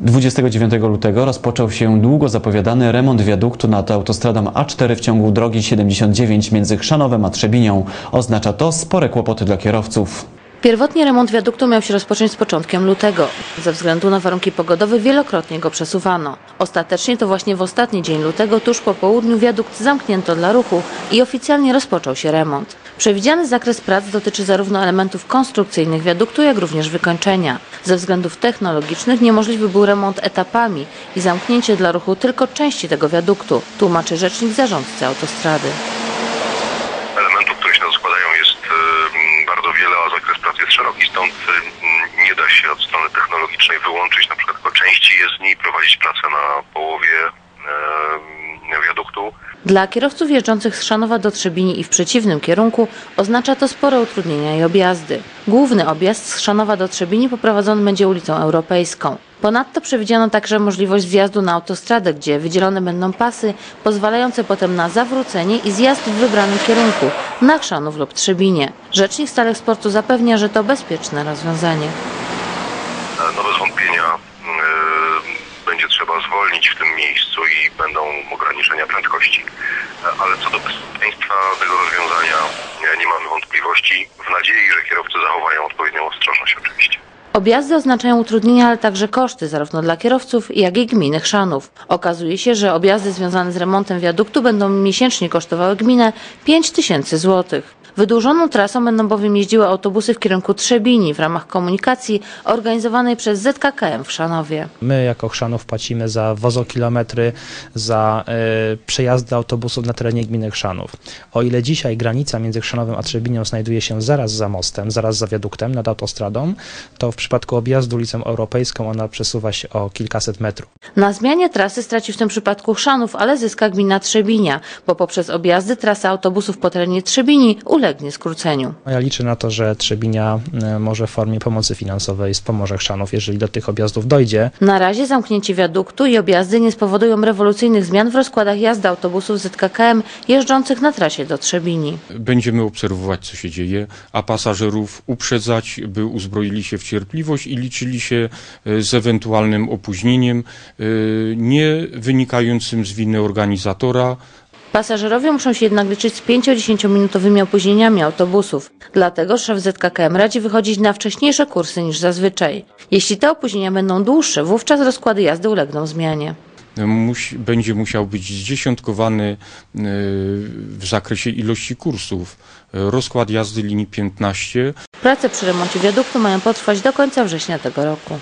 29 lutego rozpoczął się długo zapowiadany remont wiaduktu nad autostradą A4 w ciągu drogi 79 między Chrzanowem a Trzebinią. Oznacza to spore kłopoty dla kierowców. Pierwotnie remont wiaduktu miał się rozpocząć z początkiem lutego. Ze względu na warunki pogodowe wielokrotnie go przesuwano. Ostatecznie to właśnie w ostatni dzień lutego, tuż po południu, wiadukt zamknięto dla ruchu i oficjalnie rozpoczął się remont. Przewidziany zakres prac dotyczy zarówno elementów konstrukcyjnych wiaduktu, jak również wykończenia. Ze względów technologicznych niemożliwy był remont etapami i zamknięcie dla ruchu tylko części tego wiaduktu, tłumaczy rzecznik zarządcy autostrady. elementów, które się na to składają jest e, m, bardzo wiele, a zakres pracy jest szeroki, stąd e, m, nie da się od strony technologicznej wyłączyć na przykład tylko części jezdni i prowadzić pracę na połowie wiaduktu. Dla kierowców jeżdżących z Szanowa do Trzebini i w przeciwnym kierunku oznacza to spore utrudnienia i objazdy. Główny objazd z Szanowa do Trzebini poprowadzony będzie ulicą Europejską. Ponadto przewidziano także możliwość zjazdu na autostradę, gdzie wydzielone będą pasy pozwalające potem na zawrócenie i zjazd w wybranym kierunku na Chrzanów lub Trzebinie. Rzecznik Stale Sportu zapewnia, że to bezpieczne rozwiązanie. E, No bez wątpienia e, będzie trzeba zwolnić w tym miejscu i będą ograniczenia prędkości. E, Ale co do bezpieczeństwa tego rozwiązania nie mamy wątpliwości w nadziei, że kierowcy zachowają odpowiednią ostrożność oczywiście. Objazdy oznaczają utrudnienia, ale także koszty zarówno dla kierowców, jak i gminy Chrzanów. Okazuje się, że objazdy związane z remontem wiaduktu będą miesięcznie kosztowały gminę 5 tysięcy złotych. Wydłużoną trasą będą bowiem jeździły autobusy w kierunku Trzebini w ramach komunikacji organizowanej przez ZKKM w Szanowie. My jako Chrzanów płacimy za wozokilometry, za e, przejazdy autobusów na terenie gminy Chrzanów. O ile dzisiaj granica między Chrzanowem a Trzebinią znajduje się zaraz za mostem, zaraz za wiaduktem nad autostradą, to w przypadku objazdu ulicą Europejską ona przesuwa się o kilkaset metrów. Na zmianie trasy straci w tym przypadku Chrzanów, ale zyska gmina Trzebinia, bo poprzez objazdy trasa autobusów po terenie Trzebini ulegnie skróceniu. Ja liczę na to, że Trzebinia e, może w formie pomocy finansowej wspomoże Chrzanów, jeżeli do tych objazdów dojdzie. Na razie zamknięcie wiaduktu i objazdy nie spowodują rewolucyjnych zmian w rozkładach jazdy autobusów ZKKM jeżdżących na trasie do Trzebini. Będziemy obserwować, co się dzieje, a pasażerów uprzedzać, by uzbroili się w cierpliwość i liczyli się e, z ewentualnym opóźnieniem, e, nie wynikającym z winy organizatora, Pasażerowie muszą się jednak liczyć z 5-10 minutowymi opóźnieniami autobusów. Dlatego szef ZKKM radzi wychodzić na wcześniejsze kursy niż zazwyczaj. Jeśli te opóźnienia będą dłuższe, wówczas rozkłady jazdy ulegną zmianie. musi, będzie musiał być zdziesiątkowany e, w zakresie ilości kursów. Rozkład jazdy linii 15 Prace przy remoncie wiaduktu mają potrwać do końca września tego roku.